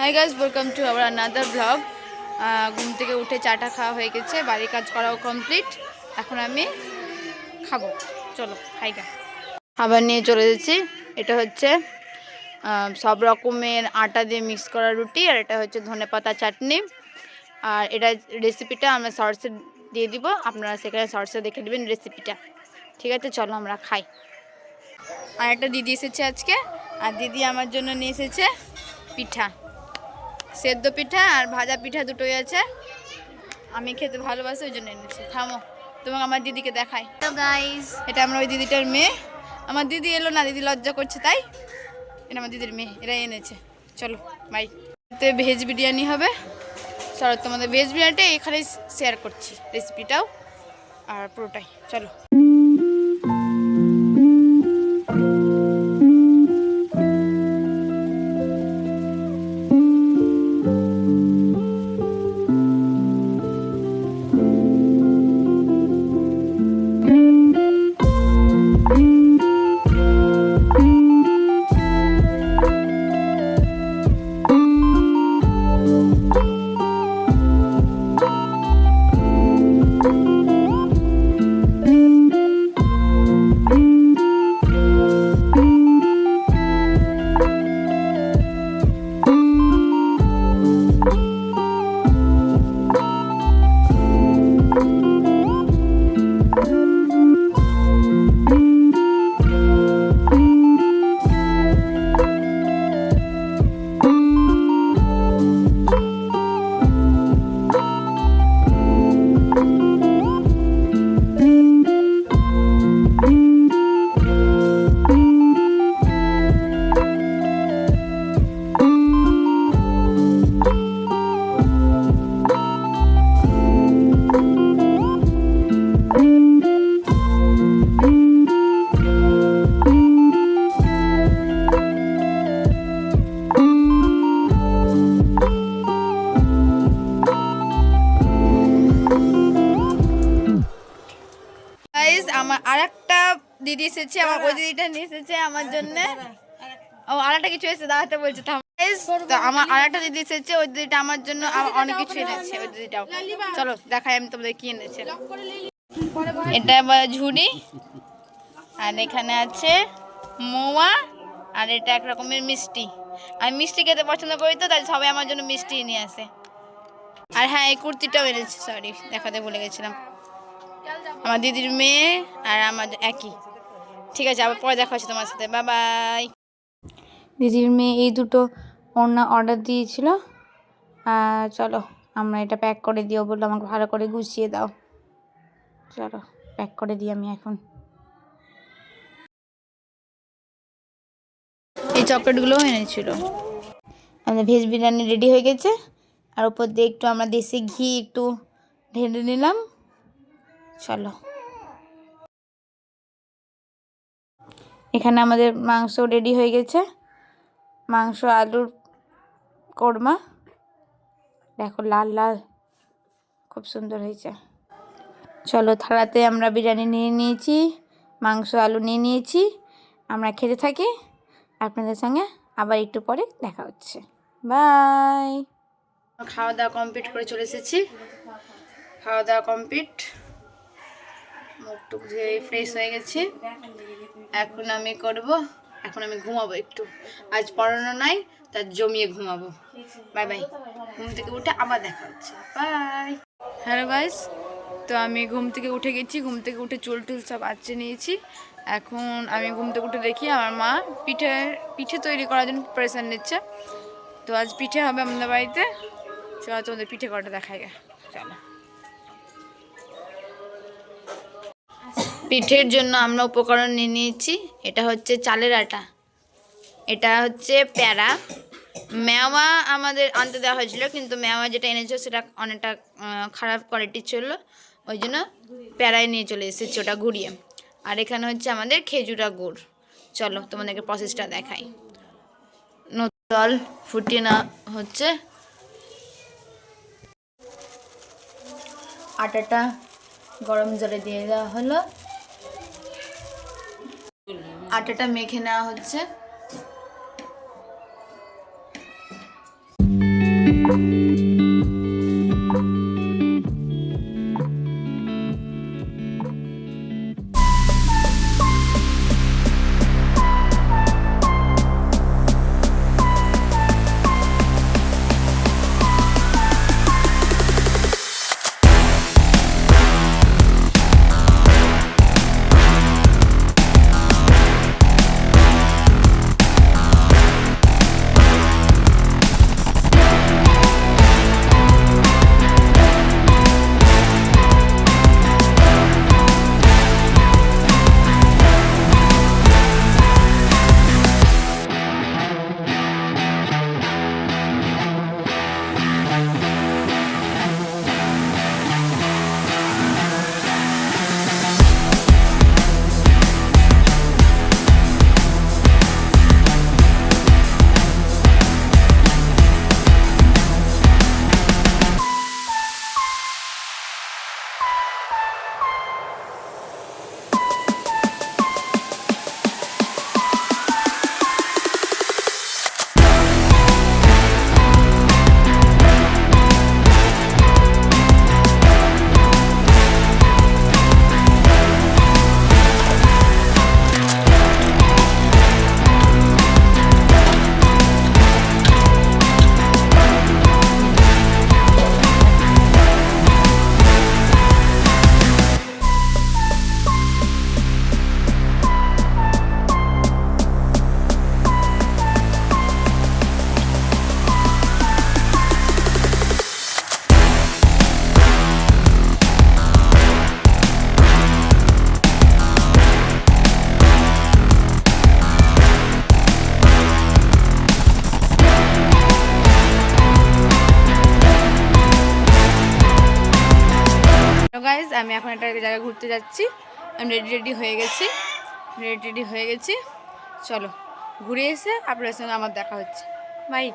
Hi guys welcome to our another blog ঘুম থেকে উঠে চাটা খাওয়া হয়ে গেছে, বাড়ির কাজ করাও কমপ্লিট এখন আমি খাব। চলো খাইগা খাবার নিয়ে চলে যাচ্ছি এটা হচ্ছে সব রকমের আটা দিয়ে মিক্স করা রুটি আর এটা হচ্ছে ধনেপাতা চাটনি। আর এটা রেসিপিটা আমরা শর্টসে দিয়ে দিব। আপনারা সেখানে শর্টসে দেখে নেবেন রেসিপিটা ঠিক আছে, চলো আমরা খাই। আর একটা দিদি এসেছে আজকে। আর দিদি আমার জন্য নিয়ে এসেছে পিঠা। সেদ্ধ পিঠা আর ভাজা পিঠা দুটোই আছে। আমি খেতে ভালোবাসি ওই জন্য এনেছি। থামো তোমাকে আমার দিদিকে দেখাই। তো গাইস এটা আমরা ওই দিদিটার মেয়ে। আমার দিদি এলো না দিদি লজ্জা করছে তাই? এটা আমার দিদির মেয়ে এরাই এনেছে। চলো বাই তো ভেজ বিরিয়ানি হবে। চলো তোমাদের ভেজ বিরিয়ানিটা এখানেই শেয়ার করছি রেসিপিটাও আর পুরোটাই। চলো। জন্য? ও আরেকটা কিছু এসেছে দাঁড়াতে বলছে তো আমার আরেকটা দিদি এসেছে ওই দিদিটা আমার জন্য অনেক কিছু এনেছে ওই দিদিটাও। চলো দেখাই আমি তোমাদের কি এনেছে। এটা ঝুড়ি আর এখানে আছে মোয়া আর এটা এক রকমের মিষ্টি। আমি মিষ্টি খেতে পছন্দ করি তো তাই সবাই আমার জন্য মিষ্টি নিয়ে আসে। আর হ্যাঁ এই কুর্তিটাও এনেছে সরি দেখাতে ভুলে গেছিলাম। আমার দিদির মেয়ে আর আমার একই। ঠিক আছে আবার পরে দেখা হচ্ছে তোমার সাথে। বাই বাই দিদির মেয়ে এই দুটো ওড়না অর্ডার দিয়েছিল। আর চলো আমরা এটা প্যাক করে দিও বলল আমাকে ভালো করে গুছিয়ে দাও। চলো প্যাক করে দিই আমি এখন। এই চকলেটগুলোও এনেছিল। আমাদের ভেজ বিরিয়ানি রেডি হয়ে গেছে। আর উপর দিয়ে একটু আমরা দেশি ঘি একটু ঢেলে নিলাম। চলো। এখানে আমাদের মাংস রেডি হয়ে গেছে। মাংস, আলুর কোরমা। দেখো লাল লাল। খুব সুন্দর হয়েছে। চলো থালাতে আমরা বিরিয়ানি নিয়ে নিয়েছি, মাংস, আলু নিয়ে নিয়েছি। আমরা খেতে থাকি। আপনাদের সঙ্গে আবার একটু পরে দেখা হচ্ছে। বাই খাওয়া দাওয়া কমপ্লিট করে চলে এসেছি। খাওয়া দাওয়া কমপ্লিট মুখ টুক ধুয়ে ফ্রেশ হয়ে গেছি। এখন আমি করব, এখন আমি ঘুমাবো একটু। আজ পড়ানো নাই, তার জমিয়ে ঘুমাবো। বাই বাই ঘুম থেকে উঠে আবার দেখা হচ্ছে। বাই হ্যালো গাইস তো আমি ঘুম থেকে উঠে গেছি, ঘুম থেকে উঠে চুল টুল সব আঁচড়ে নিয়েছি। এখন আমি ঘুম থেকে উঠে দেখি আমার মা পিঠে পিঠে তৈরি করার জন্য প্রিপারেশান নিচ্ছে। তো আজ পিঠে হবে আমাদের বাড়িতে। চলো তোমাদের পিঠে করাটা দেখাই। পিঠের জন্য আমরা উপকরণ নিয়ে নিয়েছি। এটা হচ্ছে চালের আটা। এটা হচ্ছে প্যারা। মেওয়া আমাদের আনতে দেওয়া হয়েছিল, কিন্তু মেওয়া যেটা এনেছিল সেটা অনেকটা খারাপ কোয়ালিটির ছিল। ওই জন্য প্যারায় নিয়ে চলে এসেছি ওটা ঘুরিয়ে। আর এখানে হচ্ছে আমাদের খেজুরা গুড়। চলো তোমাদেরকে প্রসেসটা দেখাই। জল ফুটিয়ে না হচ্ছে। আটাটা গরম জলে দিয়ে দেওয়া হলো। আটাটা মেখে নেওয়া হচ্ছে। আমি এখন একটা জায়গায় ঘুরতে যাচ্ছি। আমি রেডি রেডি হয়ে গেছি। রেডি রেডি হয়ে গেছি। চলো, ঘুরে এসে আপনার সঙ্গে আমার দেখা হচ্ছে। বাই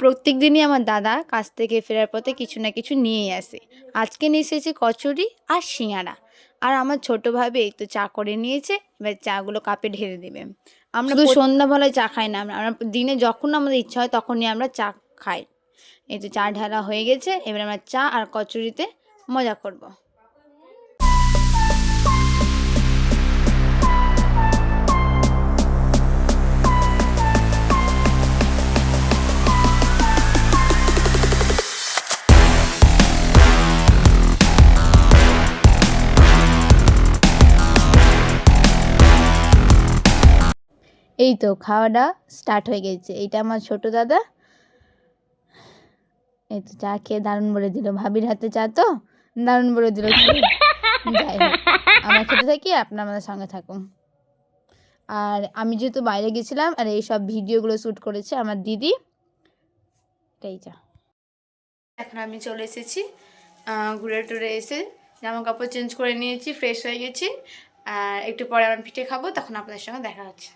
প্রত্যেক দিনই আমার দাদা কাজ থেকে ফেরার পথে কিছু না কিছু নিয়েই আসে। আজকে নিয়ে এসেছে কচুরি আর সিঙ্গারা আর আমার ছোট ভাবে এই তো চা করে নিয়েছে এবার চাগুলো কাপে ঢেলে দেবে। আমরা শুধু সন্ধ্যাবেলায় চা খাই না আমরা আমরা দিনে যখন আমাদের ইচ্ছা হয় তখনই আমরা চা খাই। এই তো চা ঢালা হয়ে গেছে এবার আমরা চা আর কচুরিতে মজা করব। এই তো খাওয়াটা স্টার্ট হয়ে গেছে। এইটা আমার ছোট দাদা। এই তো চা খেয়ে দারুণ বলে দিল। ভাবির হাতে চা তো? দারুণ বলে দিল। আমরা খেতে থাকি, আপনার আমাদের সঙ্গে থাকুন। আর আমি যেহেতু বাইরে গেছিলাম, আর এই সব ভিডিওগুলো শ্যুট করেছে আমার দিদি, এটাই যা এখন আমি চলে এসেছি ঘুরে টুরে এসে জামা কাপড় চেঞ্জ করে নিয়েছি ফ্রেশ হয়ে গেছি। আর একটু পরে আমি পিঠে খাব, তখন আপনাদের সঙ্গে দেখা হচ্ছে।